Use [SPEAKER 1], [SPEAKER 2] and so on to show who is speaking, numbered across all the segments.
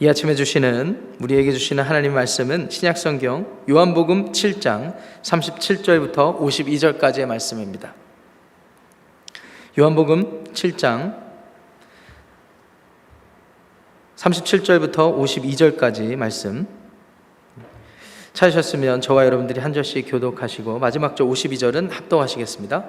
[SPEAKER 1] 이 아침에 주시는 우리에게 주시는 하나님 말씀은 신약성경 요한복음 7장 37절부터 52절까지의 말씀입니다. 요한복음 7장 37절부터 52절까지 말씀 찾으셨으면 저와 여러분들이 한 절씩 교독하시고 마지막 절 52절은 합독하시겠습니다.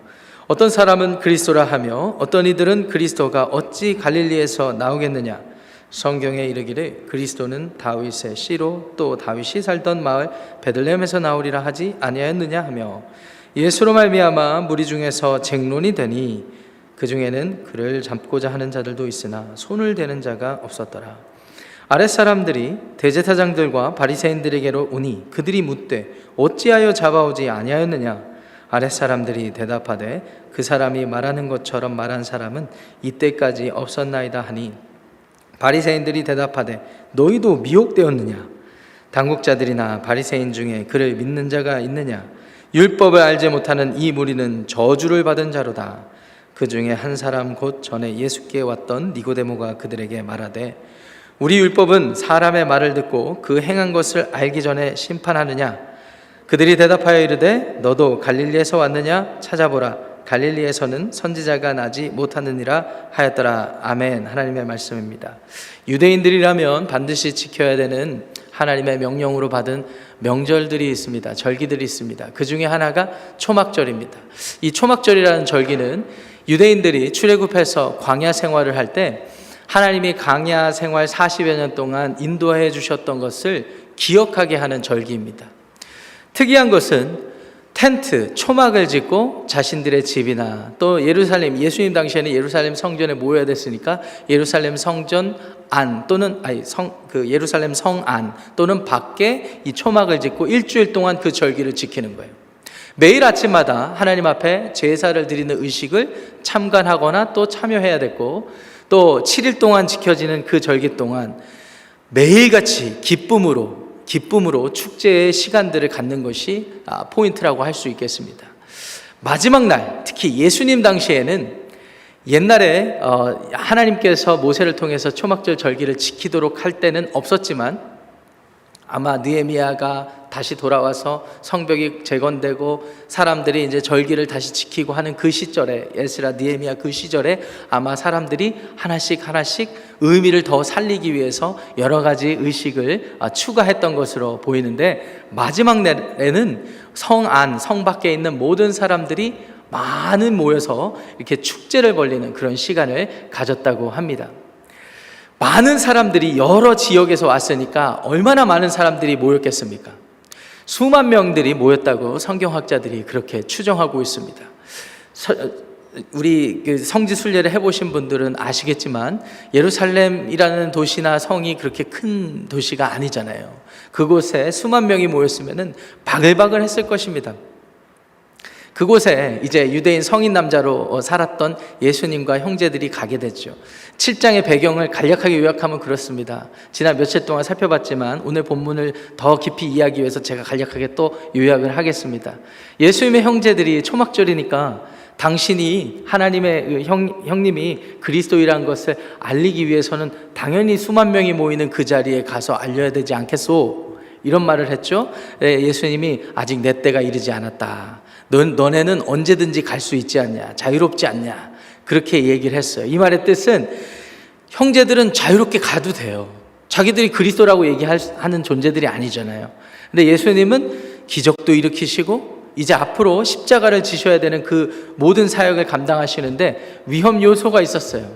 [SPEAKER 1] 어떤 사람은 그리스도라 하며 어떤 이들은 그리스도가 어찌 갈릴리에서 나오겠느냐? 성경에 이르기를 그리스도는 다윗의 씨로 또 다윗이 살던 마을 베들레헴에서 나오리라 하지 아니하였느냐 하며 예수로 말미암아 무리 중에서 쟁론이 되니 그 중에는 그를 잡고자 하는 자들도 있으나 손을 대는 자가 없었더라. 아랫 사람들이 대제사장들과 바리새인들에게로 오니 그들이 묻되 어찌하여 잡아오지 아니하였느냐 아랫 사람들이 대답하되 그 사람이 말하는 것처럼 말한 사람은 이때까지 없었나이다 하니 바리새인들이 대답하되 너희도 미혹되었느냐? 당국자들이나 바리새인 중에 그를 믿는 자가 있느냐? 율법을 알지 못하는 이 무리는 저주를 받은 자로다. 그 중에 한 사람 곧 전에 예수께 왔던 니고데모가 그들에게 말하되 우리 율법은 사람의 말을 듣고 그 행한 것을 알기 전에 심판하느냐 그들이 대답하여 이르되 너도 갈릴리에서 왔느냐? 찾아보라. 갈릴리에서는 선지자가 나지 못하느니라 하였더라. 아멘. 하나님의 말씀입니다. 유대인들이라면 반드시 지켜야 되는 하나님의 명령으로 받은 명절들이 있습니다. 절기들이 있습니다. 그 중에 하나가 초막절입니다. 이 초막절이라는 절기는 유대인들이 출애굽해서 광야 생활을 할 때 하나님이 광야 생활 40여 년 동안 인도해 주셨던 것을 기억하게 하는 절기입니다 특이한 것은 텐트, 초막을 짓고 자신들의 집이나 또 예루살렘, 예수님 당시에는 예루살렘 성전에 모여야 됐으니까 예루살렘 성전 안 또는 아니 성 그 예루살렘 성 안 또는 밖에 이 초막을 짓고 일주일 동안 그 절기를 지키는 거예요. 매일 아침마다 하나님 앞에 제사를 드리는 의식을 참관하거나 또 참여해야 됐고 또 7일 동안 지켜지는 그 절기 동안 매일같이 기쁨으로 기쁨으로 축제의 시간들을 갖는 것이 아, 포인트라고 할 수 있겠습니다. 마지막 날, 특히 예수님 당시에는 옛날에 어, 하나님께서 모세를 통해서 초막절 절기를 지키도록 할 때는 없었지만 아마 느헤미야가 다시 돌아와서 성벽이 재건되고 사람들이 이제 절기를 다시 지키고 하는 그 시절에 에스라 느헤미야 그 시절에 아마 사람들이 하나씩 하나씩 의미를 더 살리기 위해서 여러 가지 의식을 아, 추가했던 것으로 보이는데 마지막 날에는 성 안, 성 밖에 있는 모든 사람들이 많은 모여서 이렇게 축제를 벌리는 그런 시간을 가졌다고 합니다. 많은 사람들이 여러 지역에서 왔으니까 얼마나 많은 사람들이 모였겠습니까? 수만 명들이 모였다고 성경학자들이 그렇게 추정하고 있습니다. 서- 우리 그 성지 순례를 해보신 분들은 아시겠지만 예루살렘이라는 도시나 성이 그렇게 큰 도시가 아니잖아요. 그곳에 수만 명이 모였으면은 바글바글 했을 것입니다. 그곳에 이제 유대인 성인 남자로 어, 살았던 예수님과 형제들이 가게 됐죠. 7장의 배경을 간략하게 요약하면 그렇습니다. 지난 며칠 동안 살펴봤지만 오늘 본문을 더 깊이 이해하기 위해서 제가 간략하게 또 요약을 하겠습니다. 예수님의 형제들이 초막절이니까 당신이 하나님의 그 형, 형님이 그리스도이라는 것을 알리기 위해서는 당연히 수만 명이 모이는 그 자리에 가서 알려야 되지 않겠소? 이런 말을 했죠. 네, 예수님이 아직 내 때가 이르지 않았다. 넌, 너네는 언제든지 갈 수 있지 않냐? 자유롭지 않냐? 그렇게 얘기를 했어요. 이 말의 뜻은 형제들은 자유롭게 가도 돼요. 자기들이 그리스도라고 얘기하는 존재들이 아니잖아요. 근데 예수님은 기적도 일으키시고 이제 앞으로 십자가를 지셔야 되는 그 모든 사역을 감당하시는데 위험 요소가 있었어요.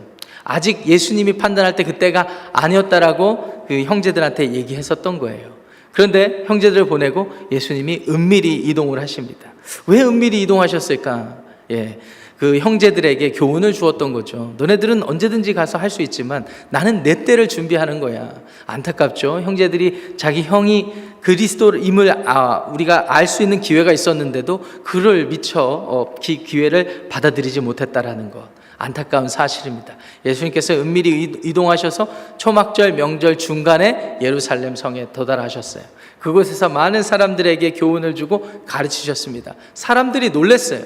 [SPEAKER 1] 아직 예수님이 판단할 때 그때가 아니었다라고 그 형제들한테 얘기했었던 거예요. 그런데 형제들을 보내고 예수님이 은밀히 이동을 하십니다. 왜 은밀히 이동하셨을까? 예. 그 형제들에게 교훈을 주었던 거죠. 너네들은 언제든지 가서 할 수 있지만 나는 내 때를 준비하는 거야. 안타깝죠. 형제들이 자기 형이 그리스도임을 아, 우리가 알 수 있는 기회가 있었는데도 그를 미처 어, 기, 기회를 받아들이지 못했다라는 것. 안타까운 사실입니다. 예수님께서 은밀히 이- 이동하셔서 초막절 명절 중간에 예루살렘 성에 도달하셨어요. 그곳에서 많은 사람들에게 교훈을 주고 가르치셨습니다. 사람들이 놀랐어요.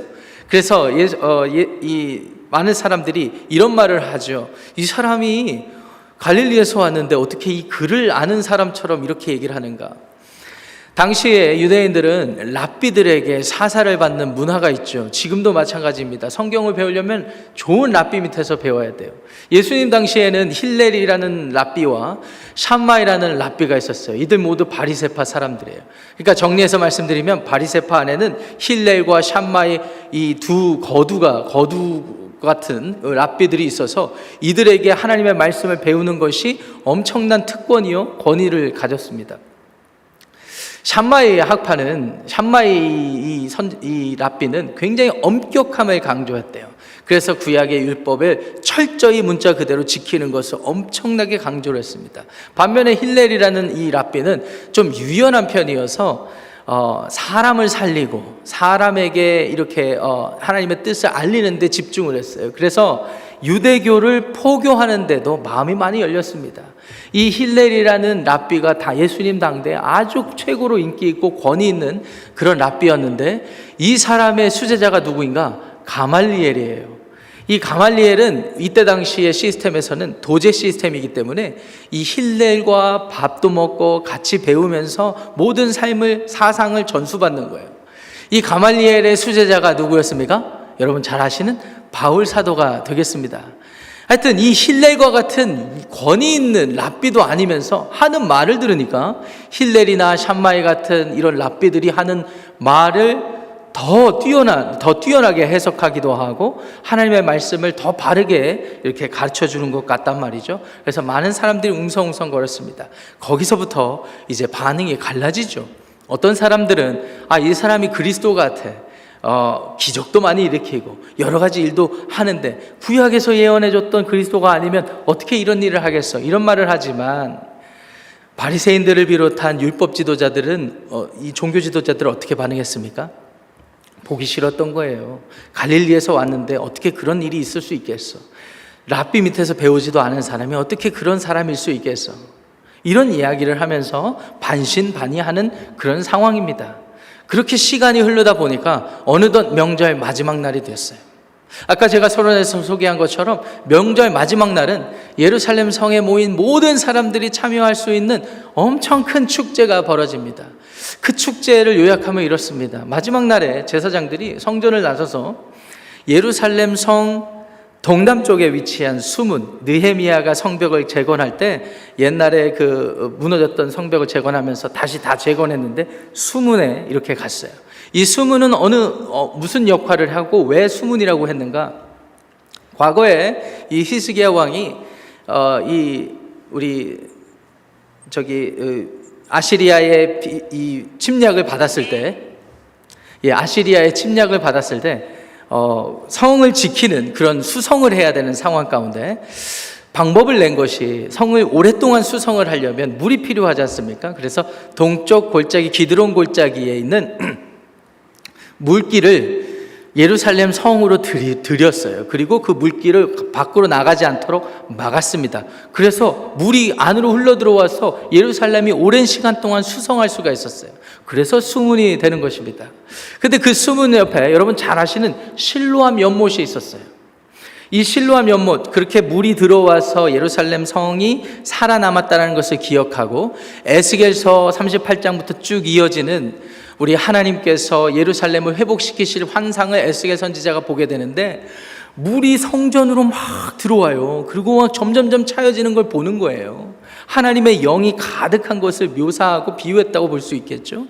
[SPEAKER 1] 그래서 예, 어, 예, 이 많은 사람들이 이런 말을 하죠. 이 사람이 갈릴리에서 왔는데 어떻게 이 글을 아는 사람처럼 이렇게 얘기를 하는가? 당시에 유대인들은 랍비들에게 사사를 받는 문화가 있죠. 지금도 마찬가지입니다. 성경을 배우려면 좋은 랍비 밑에서 배워야 돼요. 예수님 당시에는 힐렐이라는 랍비와 샴마이라는 랍비가 있었어요. 이들 모두 바리세파 사람들이에요. 그러니까 정리해서 말씀드리면 바리세파 안에는 힐렐과 샴마이 이 두 거두가 거두 같은 랍비들이 있어서 이들에게 하나님의 말씀을 배우는 것이 엄청난 특권이요 권위를 가졌습니다. 샴마이 학파는 샴마이 이, 선, 이 랍비는 굉장히 엄격함을 강조했대요. 그래서 구약의 율법을 철저히 문자 그대로 지키는 것을 엄청나게 강조를 했습니다. 반면에 힐렐이라는 이 랍비는 좀 유연한 편이어서 어, 사람을 살리고 사람에게 이렇게 어, 하나님의 뜻을 알리는데 집중을 했어요. 그래서 유대교를 포교하는데도 마음이 많이 열렸습니다. 이 힐렐이라는 랍비가 다 예수님 당대에 아주 최고로 인기 있고 권위 있는 그런 랍비였는데 이 사람의 수제자가 누구인가? 가말리엘이에요. 이 가말리엘은 이때 당시의 시스템에서는 도제 시스템이기 때문에 이 힐렐과 밥도 먹고 같이 배우면서 모든 삶을 사상을 전수받는 거예요. 이 가말리엘의 수제자가 누구였습니까? 여러분 잘 아시는 바울 사도가 되겠습니다. 하여튼 이 힐렐과 같은 권위 있는 랍비도 아니면서 하는 말을 들으니까 힐렐이나 샴마이 같은 이런 랍비들이 하는 말을 더 뛰어난, 더 뛰어나게 해석하기도 하고 하나님의 말씀을 더 바르게 이렇게 가르쳐 주는 것 같단 말이죠. 그래서 많은 사람들이 웅성웅성 거렸습니다. 거기서부터 이제 반응이 갈라지죠. 어떤 사람들은 아, 이 사람이 그리스도 같아. 어, 기적도 많이 일으키고 여러 가지 일도 하는데 구약에서 예언해 줬던 그리스도가 아니면 어떻게 이런 일을 하겠어? 이런 말을 하지만 바리새인들을 비롯한 율법 지도자들은 어, 이 종교 지도자들은 어떻게 반응했습니까? 보기 싫었던 거예요. 갈릴리에서 왔는데 어떻게 그런 일이 있을 수 있겠어? 랍비 밑에서 배우지도 않은 사람이 어떻게 그런 사람일 수 있겠어? 이런 이야기를 하면서 반신반의하는 그런 상황입니다. 그렇게 시간이 흐르다 보니까 어느덧 명절 마지막 날이 됐어요. 아까 제가 서론에서 소개한 것처럼 명절 마지막 날은 예루살렘 성에 모인 모든 사람들이 참여할 수 있는 엄청 큰 축제가 벌어집니다. 그 축제를 요약하면 이렇습니다. 마지막 날에 제사장들이 성전을 나서서 예루살렘 성 동남쪽에 위치한 수문 느헤미야가 성벽을 재건할 때 옛날에 그 무너졌던 성벽을 재건하면서 다시 다 재건했는데 수문에 이렇게 갔어요. 이 수문은 어느 어, 무슨 역할을 하고 왜 수문이라고 했는가? 과거에 이 히스기야 왕이 어, 이 우리 저기 어, 아시리아의 비- 이 침략을 받았을 때, 예, 아시리아의 침략을 받았을 때 어, 성을 지키는 그런 수성을 해야 되는 상황 가운데 방법을 낸 것이 성을 오랫동안 수성을 하려면 물이 필요하지 않습니까? 그래서 동쪽 골짜기 기드론 골짜기에 있는 물길을 예루살렘 성으로 들였어요. 그리고 그 물길을 밖으로 나가지 않도록 막았습니다. 그래서 물이 안으로 흘러 들어와서 예루살렘이 오랜 시간 동안 수성할 수가 있었어요. 그래서 수문이 되는 것입니다. 근데 그 수문 옆에 여러분 잘 아시는 실로암 연못이 있었어요. 이 실로암 연못 그렇게 물이 들어와서 예루살렘 성이 살아남았다는 것을 기억하고 에스겔서 38장부터 쭉 이어지는 우리 하나님께서 예루살렘을 회복시키실 환상을 에스겔 선지자가 보게 되는데 물이 성전으로 막 들어와요. 그리고 막 점점점 차여지는 걸 보는 거예요. 하나님의 영이 가득한 것을 묘사하고 비유했다고 볼 수 있겠죠.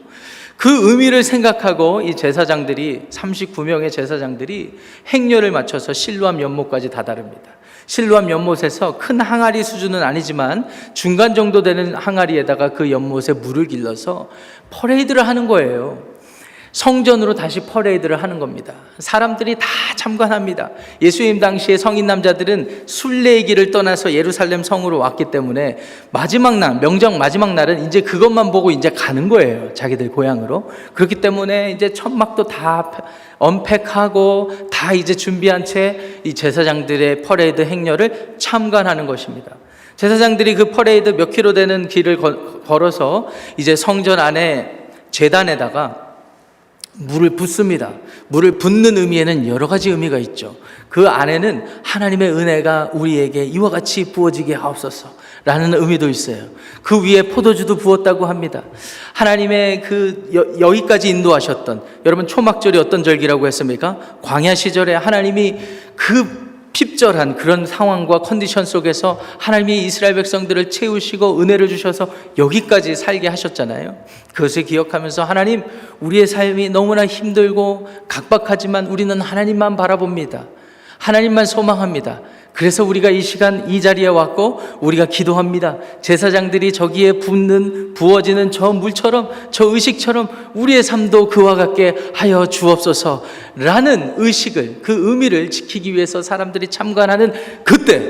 [SPEAKER 1] 그 의미를 생각하고 이 제사장들이 39명의 제사장들이 행렬을 맞춰서 실로암 연못까지 다다릅니다. 실로암 연못에서 큰 항아리 수준은 아니지만 중간 정도 되는 항아리에다가 그 연못에 물을 길러서 퍼레이드를 하는 거예요. 성전으로 다시 퍼레이드를 하는 겁니다. 사람들이 다 참관합니다. 예수님 당시에 성인 남자들은 순례길을 떠나서 예루살렘 성으로 왔기 때문에 마지막 날, 명정 마지막 날은 이제 그것만 보고 이제 가는 거예요. 자기들 고향으로. 그렇기 때문에 이제 천막도 다 언팩하고 다 이제 준비한 채 이 제사장들의 퍼레이드 행렬을 참관하는 것입니다. 제사장들이 그 퍼레이드 몇 킬로 되는 길을 거- 걸어서 이제 성전 안에 재단에다가 물을 붓습니다. 물을 붓는 의미에는 여러 가지 의미가 있죠. 그 안에는 하나님의 은혜가 우리에게 이와 같이 부어지게 하옵소서. 라는 의미도 있어요. 그 위에 포도주도 부었다고 합니다. 하나님의 그 여, 여기까지 인도하셨던 여러분 초막절이 어떤 절기라고 했습니까? 광야 시절에 하나님이 그 핍절한 그런 상황과 컨디션 속에서 하나님이 이스라엘 백성들을 채우시고 은혜를 주셔서 여기까지 살게 하셨잖아요. 그것을 기억하면서 하나님, 우리의 삶이 너무나 힘들고 각박하지만 우리는 하나님만 바라봅니다. 하나님만 소망합니다. 그래서 우리가 이 시간 이 자리에 왔고 우리가 기도합니다. 제사장들이 저기에 붓는 부어지는 저 물처럼 저 의식처럼 우리의 삶도 그와 같게 하여 주옵소서라는 의식을 그 의미를 지키기 위해서 사람들이 참관하는 그때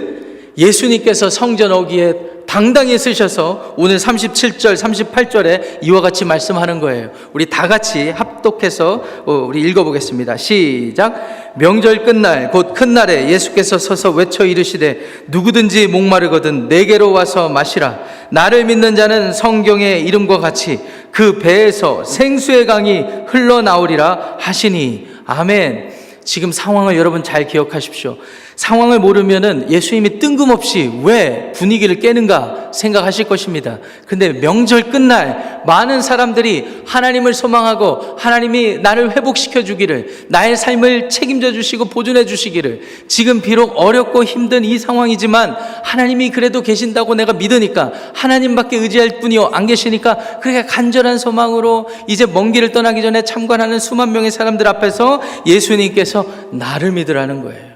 [SPEAKER 1] 예수님께서 성전 오기에 당당히 쓰셔서 오늘 37절, 38절에 이와 같이 말씀하는 거예요. 우리 다 같이 합독해서 어, 우리 읽어보겠습니다. 시작. 명절 끝날 곧 큰 날에 예수께서 서서 외쳐 이르시되 누구든지 목마르거든 내게로 와서 마시라. 나를 믿는 자는 성경의 이름과 같이 그 배에서 생수의 강이 흘러나오리라 하시니 아멘. 지금 상황을 여러분 잘 기억하십시오. 상황을 모르면은 예수님이 뜬금없이 왜 분위기를 깨는가 생각하실 것입니다. 근데 명절 끝날 많은 사람들이 하나님을 소망하고 하나님이 나를 회복시켜 주기를 나의 삶을 책임져 주시고 보존해 주시기를 지금 비록 어렵고 힘든 이 상황이지만 하나님이 그래도 계신다고 내가 믿으니까 하나님밖에 의지할 분이 안 계시니까 그렇게 간절한 소망으로 이제 먼 길을 떠나기 전에 참관하는 수만 명의 사람들 앞에서 예수님께서 나를 믿으라는 거예요.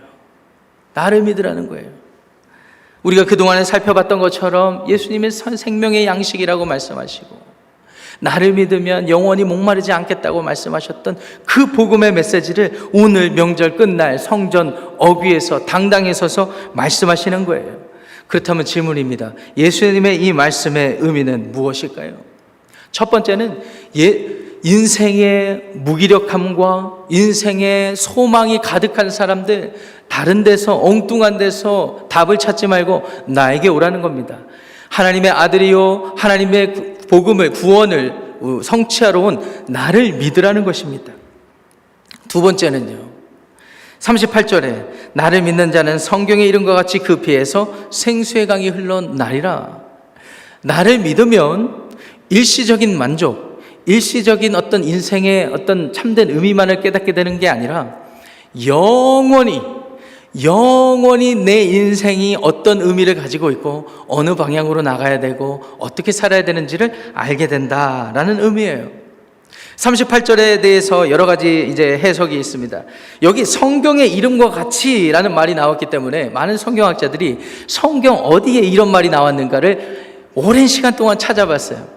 [SPEAKER 1] 나를 믿으라는 거예요. 우리가 그동안에 살펴봤던 것처럼 예수님의 선- 생명의 양식이라고 말씀하시고 나를 믿으면 영원히 목마르지 않겠다고 말씀하셨던 그 복음의 메시지를 오늘 명절 끝날 성전 어귀에서 당당히 서서 말씀하시는 거예요. 그렇다면 질문입니다. 예수님의 이 말씀의 의미는 무엇일까요? 첫 번째는 예, 인생의 무기력함과 인생의 소망이 가득한 사람들 다른 데서 엉뚱한 데서 답을 찾지 말고 나에게 오라는 겁니다. 하나님의 아들이요 하나님의 구- 복음을 구원을 어, 성취하러 온 나를 믿으라는 것입니다. 두 번째는요. 38절에 나를 믿는 자는 성경의 이름과 같이 그 피에서 생수의 강이 흘러나리라. 나를 믿으면 일시적인 만족, 일시적인 어떤 인생의 어떤 참된 의미만을 깨닫게 되는 게 아니라 영원히 영원히 내 인생이 어떤 의미를 가지고 있고 어느 방향으로 나가야 되고 어떻게 살아야 되는지를 알게 된다라는 의미예요. 38절에 대해서 여러 가지 이제 해석이 있습니다. 여기 성경의 이름과 같이라는 말이 나왔기 때문에 많은 성경학자들이 성경 어디에 이런 말이 나왔는가를 오랜 시간 동안 찾아봤어요.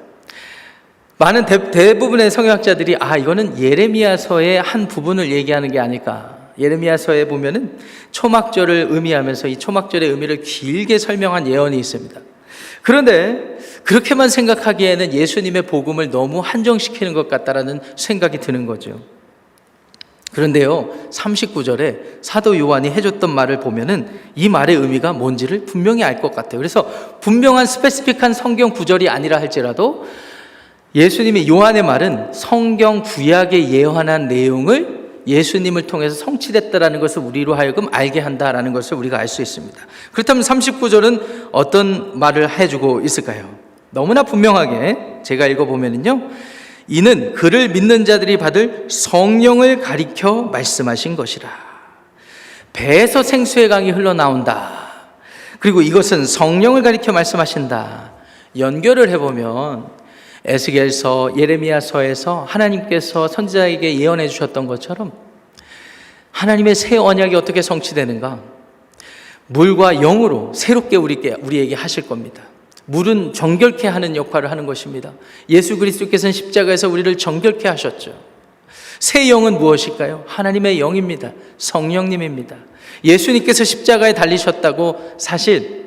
[SPEAKER 1] 많은 대, 대부분의 성경학자들이 아 이거는 예레미야서의 한 부분을 얘기하는 게 아닐까. 예레미야서에 보면은 초막절을 의미하면서 이 초막절의 의미를 길게 설명한 예언이 있습니다. 그런데 그렇게만 생각하기에는 예수님의 복음을 너무 한정시키는 것 같다라는 생각이 드는 거죠. 그런데요, 39절에 사도 요한이 해줬던 말을 보면은 이 말의 의미가 뭔지를 분명히 알 것 같아요. 그래서 분명한 스페시픽한 성경 구절이 아니라 할지라도 예수님의 요한의 말은 성경 구약에 예언한 내용을 예수님을 통해서 성취됐다라는 것을 우리로 하여금 알게 한다라는 것을 우리가 알 수 있습니다. 그렇다면 39절은 어떤 말을 해주고 있을까요? 너무나 분명하게 제가 읽어보면요. 이는 그를 믿는 자들이 받을 성령을 가리켜 말씀하신 것이라. 배에서 생수의 강이 흘러나온다. 그리고 이것은 성령을 가리켜 말씀하신다. 연결을 해보면 에스겔서 예레미야서에서 하나님께서 선지자에게 예언해 주셨던 것처럼 하나님의 새 언약이 어떻게 성취되는가? 물과 영으로 새롭게 우리께 우리에게 하실 겁니다. 물은 정결케 하는 역할을 하는 것입니다. 예수 그리스도께서는 십자가에서 우리를 정결케 하셨죠. 새 영은 무엇일까요? 하나님의 영입니다. 성령님입니다. 예수님께서 십자가에 달리셨다고 사실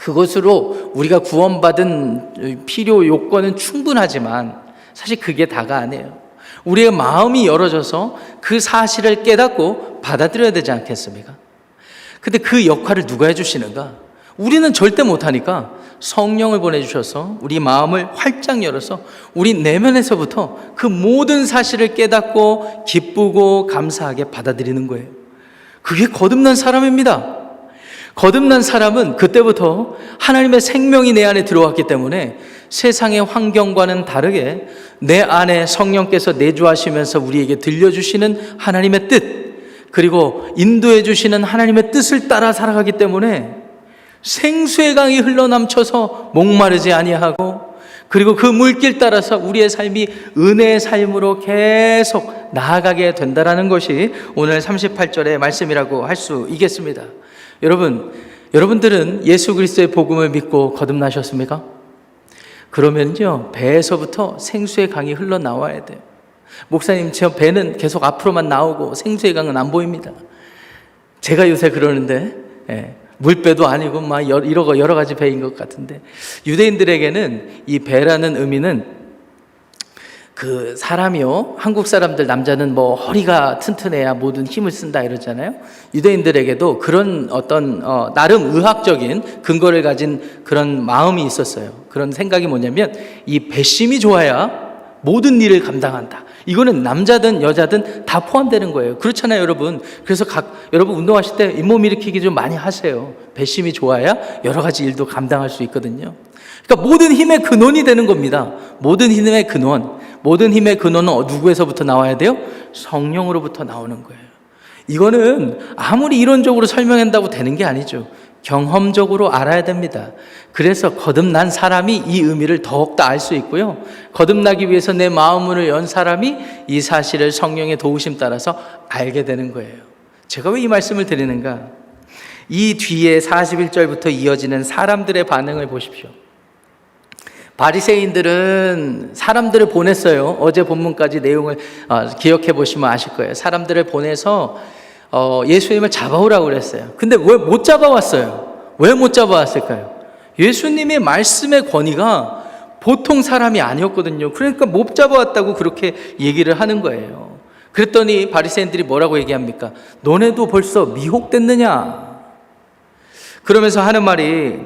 [SPEAKER 1] 그것으로 우리가 구원받은 필요 요건은 충분하지만 사실 그게 다가 아니에요. 우리의 마음이 열어져서 그 사실을 깨닫고 받아들여야 되지 않겠습니까? 근데 그 역할을 누가 해주시는가? 우리는 절대 못하니까 성령을 보내주셔서 우리 마음을 활짝 열어서 우리 내면에서부터 그 모든 사실을 깨닫고 기쁘고 감사하게 받아들이는 거예요. 그게 거듭난 사람입니다. 거듭난 사람은 그때부터 하나님의 생명이 내 안에 들어왔기 때문에 세상의 환경과는 다르게 내 안에 성령께서 내주하시면서 우리에게 들려주시는 하나님의 뜻, 그리고 인도해 주시는 하나님의 뜻을 따라 살아가기 때문에 생수의 강이 흘러넘쳐서 목마르지 아니하고 그리고 그 물길 따라서 우리의 삶이 은혜의 삶으로 계속 나아가게 된다라는 것이 오늘 38절의 말씀이라고 할 수 있겠습니다. 여러분, 여러분들은 예수 그리스도의 복음을 믿고 거듭나셨습니까? 그러면요, 배에서부터 생수의 강이 흘러나와야 돼요. 목사님, 저 배는 계속 앞으로만 나오고 생수의 강은 안 보입니다. 제가 요새 그러는데, 예, 물배도 아니고 막 여러, 여러 가지 배인 것 같은데, 유대인들에게는 이 배라는 의미는 그 사람이요? 한국 사람들 남자는 뭐 허리가 튼튼해야 모든 힘을 쓴다 이러잖아요? 유대인들에게도 그런 어떤 어, 나름 의학적인 근거를 가진 그런 마음이 있었어요. 그런 생각이 뭐냐면 이 배심이 좋아야 모든 일을 감당한다. 이거는 남자든 여자든 다 포함되는 거예요. 그렇잖아요 여러분. 그래서 각 여러분 운동하실 때 잇몸 일으키기 좀 많이 하세요. 배심이 좋아야 여러 가지 일도 감당할 수 있거든요. 그러니까 모든 힘의 근원이 되는 겁니다. 모든 힘의 근원 모든 힘의 근원은 누구에서부터 나와야 돼요? 성령으로부터 나오는 거예요. 이거는 아무리 이론적으로 설명한다고 되는 게 아니죠. 경험적으로 알아야 됩니다. 그래서 거듭난 사람이 이 의미를 더욱더 알 수 있고요. 거듭나기 위해서 내 마음을 연 사람이 이 사실을 성령의 도우심 따라서 알게 되는 거예요. 제가 왜 이 말씀을 드리는가? 이 뒤에 41절부터 이어지는 사람들의 반응을 보십시오. 바리새인들은 사람들을 보냈어요. 어제 본문까지 내용을 어, 기억해 보시면 아실 거예요. 사람들을 보내서 어, 예수님을 잡아오라고 그랬어요. 근데 왜 못 잡아왔어요? 왜 못 잡아왔을까요? 예수님의 말씀의 권위가 보통 사람이 아니었거든요. 그러니까 못 잡아왔다고 그렇게 얘기를 하는 거예요. 그랬더니 바리새인들이 뭐라고 얘기합니까? 너네도 벌써 미혹됐느냐? 그러면서 하는 말이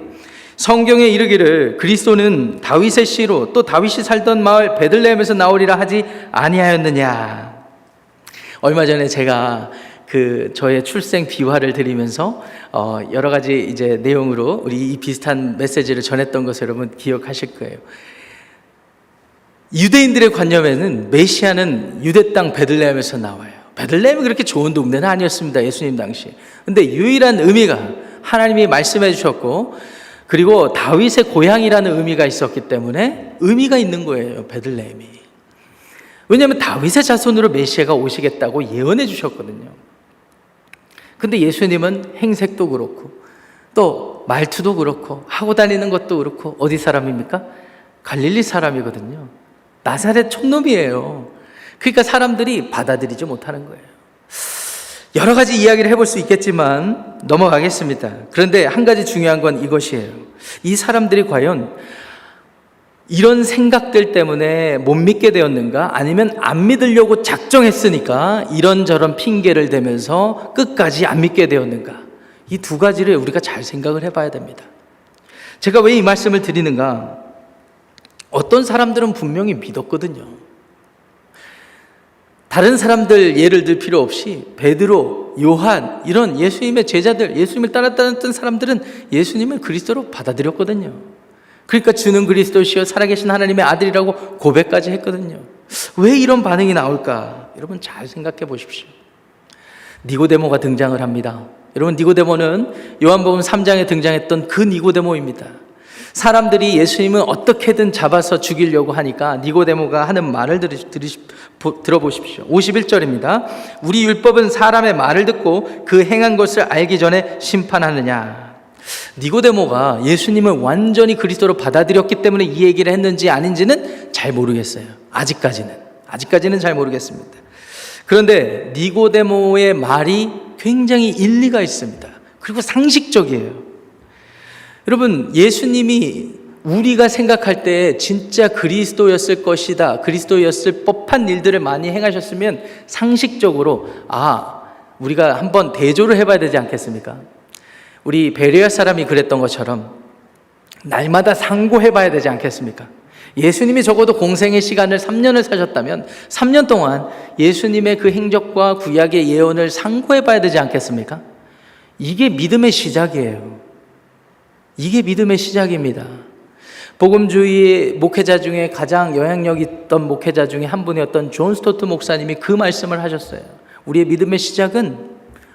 [SPEAKER 1] 성경에 이르기를 그리스도는 다윗의 씨로 또 다윗이 살던 마을 베들레헴에서 나오리라 하지 아니하였느냐. 얼마 전에 제가 그 저의 출생 비화를 드리면서 어 여러 가지 이제 내용으로 우리 이 비슷한 메시지를 전했던 것을 여러분 기억하실 거예요. 유대인들의 관념에는 메시아는 유대 땅 베들레헴에서 나와요. 베들레헴이 그렇게 좋은 동네는 아니었습니다. 예수님 당시. 근데 유일한 의미가 하나님이 말씀해 주셨고 그리고 다윗의 고향이라는 의미가 있었기 때문에 의미가 있는 거예요. 베들레헴이. 왜냐하면 다윗의 자손으로 메시아가 오시겠다고 예언해 주셨거든요. 근데 예수님은 행색도 그렇고 또 말투도 그렇고 하고 다니는 것도 그렇고 어디 사람입니까? 갈릴리 사람이거든요. 나사렛 촌놈이에요. 그러니까 사람들이 받아들이지 못하는 거예요. 여러 가지 이야기를 해볼 수 있겠지만 넘어가겠습니다. 그런데 한 가지 중요한 건 이것이에요. 이 사람들이 과연 이런 생각들 때문에 못 믿게 되었는가? 아니면 안 믿으려고 작정했으니까 이런저런 핑계를 대면서 끝까지 안 믿게 되었는가? 이 두 가지를 우리가 잘 생각을 해봐야 됩니다. 제가 왜 이 말씀을 드리는가? 어떤 사람들은 분명히 믿었거든요. 다른 사람들 예를 들 필요 없이 베드로, 요한 이런 예수님의 제자들, 예수님을 따랐다는 사람들은 예수님을 그리스도로 받아들였거든요. 그러니까 주는 그리스도시여 살아계신 하나님의 아들이라고 고백까지 했거든요. 왜 이런 반응이 나올까? 여러분 잘 생각해 보십시오. 니고데모가 등장을 합니다. 여러분 니고데모는 요한복음 3장에 등장했던 그 니고데모입니다. 사람들이 예수님은 어떻게든 잡아서 죽이려고 하니까 니고데모가 하는 말을 들으, 들으시, 보, 들어보십시오. 51절입니다. 우리 율법은 사람의 말을 듣고 그 행한 것을 알기 전에 심판하느냐. 니고데모가 예수님을 완전히 그리스도로 받아들였기 때문에 이 얘기를 했는지 아닌지는 잘 모르겠어요. 아직까지는. 아직까지는 잘 모르겠습니다. 그런데 니고데모의 말이 굉장히 일리가 있습니다. 그리고 상식적이에요. 여러분, 예수님이 우리가 생각할 때 진짜 그리스도였을 것이다. 그리스도였을 법한 일들을 많이 행하셨으면 상식적으로 아, 우리가 한번 대조를 해봐야 되지 않겠습니까? 우리 베레아 사람이 그랬던 것처럼 날마다 상고해봐야 되지 않겠습니까? 예수님이 적어도 공생의 시간을 3년을 사셨다면 3년 동안 예수님의 그 행적과 구약의 예언을 상고해봐야 되지 않겠습니까? 이게 믿음의 시작이에요. 이게 믿음의 시작입니다. 복음주의 목회자 중에 가장 영향력 있던 목회자 중에 한 분이었던 존 스토트 목사님이 그 말씀을 하셨어요. 우리의 믿음의 시작은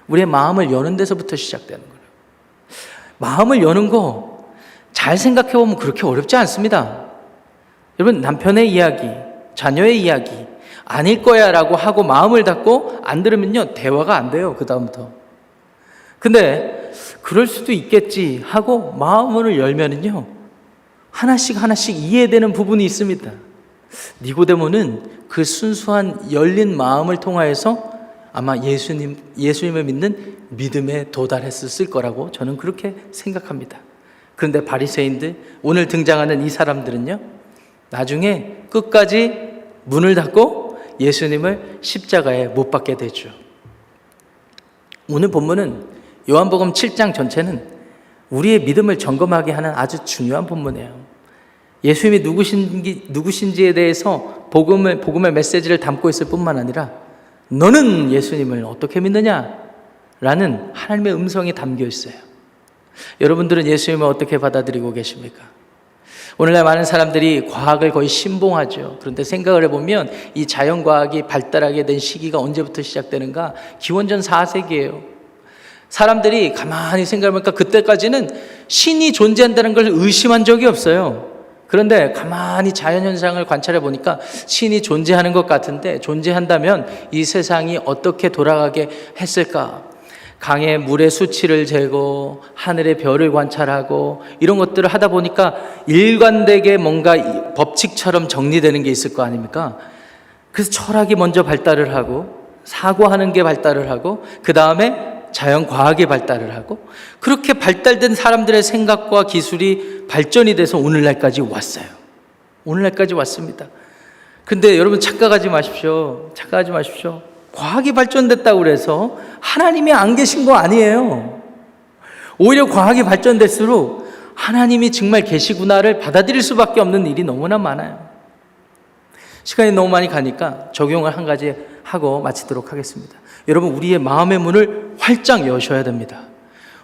[SPEAKER 1] 우리의 마음을 여는 데서부터 시작되는 거예요. 마음을 여는 거 잘 생각해 보면 그렇게 어렵지 않습니다. 여러분 남편의 이야기, 자녀의 이야기 아닐 거야라고 하고 마음을 닫고 안 들으면요 대화가 안 돼요 그 다음부터. 근데 그럴 수도 있겠지 하고 마음을 열면은요 하나씩 하나씩 이해되는 부분이 있습니다. 니고데모는 그 순수한 열린 마음을 통하여서 아마 예수님 예수님을 믿는 믿음에 도달했을 거라고 저는 그렇게 생각합니다. 그런데 바리새인들 오늘 등장하는 이 사람들은요. 나중에 끝까지 문을 닫고 예수님을 십자가에 못 박게 되죠. 오늘 본문은 요한복음 7장 전체는 우리의 믿음을 점검하게 하는 아주 중요한 본문이에요. 예수님이 누구신지, 누구신지에 대해서 복음을, 복음의 메시지를 담고 있을 뿐만 아니라 너는 예수님을 어떻게 믿느냐? 라는 하나님의 음성이 담겨 있어요. 여러분들은 예수님을 어떻게 받아들이고 계십니까? 오늘날 많은 사람들이 과학을 거의 신봉하죠. 그런데 생각을 해보면 이 자연과학이 발달하게 된 시기가 언제부터 시작되는가? 기원전 4세기예요. 사람들이 가만히 생각해보니까 그때까지는 신이 존재한다는 걸 의심한 적이 없어요. 그런데 가만히 자연현상을 관찰해 보니까 신이 존재하는 것 같은데 존재한다면 이 세상이 어떻게 돌아가게 했을까? 강의 물의 수치를 재고 하늘의 별을 관찰하고 이런 것들을 하다 보니까 일관되게 뭔가 법칙처럼 정리되는 게 있을 거 아닙니까? 그래서 철학이 먼저 발달을 하고 사고하는 게 발달을 하고 그 다음에 자연 과학이 발달을 하고 그렇게 발달된 사람들의 생각과 기술이 발전이 돼서 오늘날까지 왔어요. 오늘날까지 왔습니다. 근데 여러분 착각하지 마십시오. 착각하지 마십시오. 과학이 발전됐다고 그래서 하나님이 안 계신 거 아니에요. 오히려 과학이 발전될수록 하나님이 정말 계시구나를 받아들일 수밖에 없는 일이 너무나 많아요. 시간이 너무 많이 가니까 적용을 한 가지 하고 마치도록 하겠습니다. 여러분, 우리의 마음의 문을 활짝 여셔야 됩니다.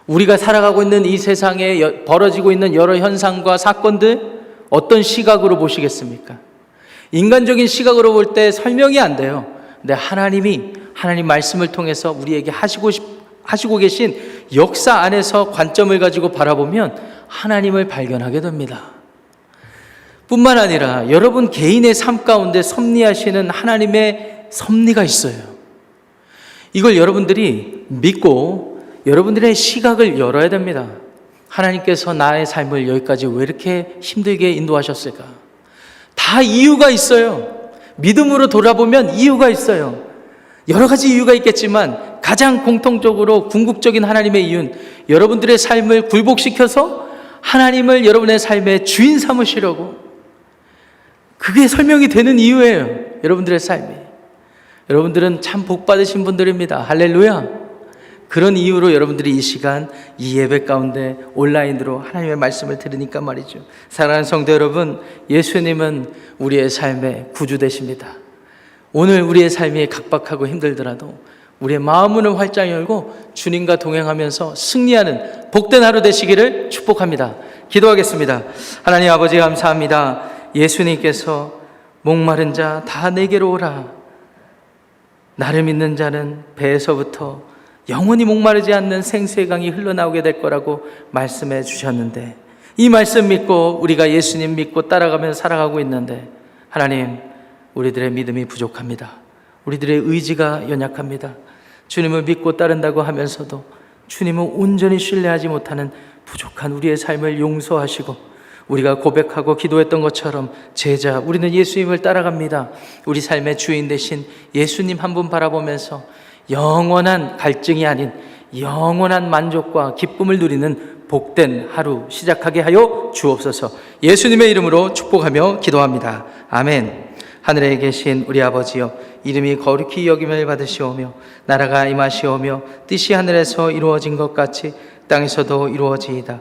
[SPEAKER 1] 우리가 살아가고 있는 이 세상에 벌어지고 있는 여러 현상과 사건들 어떤 시각으로 보시겠습니까? 인간적인 시각으로 볼 때 설명이 안 돼요. 근데 하나님이 하나님 말씀을 통해서 우리에게 하시고 싶, 하시고 계신 역사 안에서 관점을 가지고 바라보면 하나님을 발견하게 됩니다. 뿐만 아니라 여러분 개인의 삶 가운데 섭리하시는 하나님의 섭리가 있어요. 이걸 여러분들이 믿고 여러분들의 시각을 열어야 됩니다. 하나님께서 나의 삶을 여기까지 왜 이렇게 힘들게 인도하셨을까? 다 이유가 있어요. 믿음으로 돌아보면 이유가 있어요. 여러 가지 이유가 있겠지만 가장 공통적으로 궁극적인 하나님의 이유는 여러분들의 삶을 굴복시켜서 하나님을 여러분의 삶의 주인 삼으시려고 그게 설명이 되는 이유예요. 여러분들의 삶이. 여러분들은 참 복받으신 분들입니다. 할렐루야. 그런 이유로 여러분들이 이 시간 이 예배 가운데 온라인으로 하나님의 말씀을 들으니까 말이죠. 사랑하는 성도 여러분, 예수님은 우리의 삶의 구주 되십니다. 오늘 우리의 삶이 각박하고 힘들더라도 우리의 마음문을 활짝 열고 주님과 동행하면서 승리하는 복된 하루 되시기를 축복합니다. 기도하겠습니다. 하나님 아버지 감사합니다. 예수님께서 목마른 자 다 내게로 오라. 나를 믿는 자는 배에서부터 영원히 목마르지 않는 생수의 강이 흘러나오게 될 거라고 말씀해 주셨는데 이 말씀 믿고 우리가 예수님 믿고 따라가며 살아가고 있는데 하나님 우리들의 믿음이 부족합니다. 우리들의 의지가 연약합니다. 주님을 믿고 따른다고 하면서도 주님을 온전히 신뢰하지 못하는 부족한 우리의 삶을 용서하시고 우리가 고백하고 기도했던 것처럼 제자 우리는 예수님을 따라갑니다. 우리 삶의 주인 되신 예수님 한 분 바라보면서 영원한 갈증이 아닌 영원한 만족과 기쁨을 누리는 복된 하루 시작하게 하여 주옵소서. 예수님의 이름으로 축복하며 기도합니다. 아멘. 하늘에 계신 우리 아버지여 이름이 거룩히 여김을 받으시오며 나라가 임하시오며 뜻이 하늘에서 이루어진 것 같이 땅에서도 이루어지이다.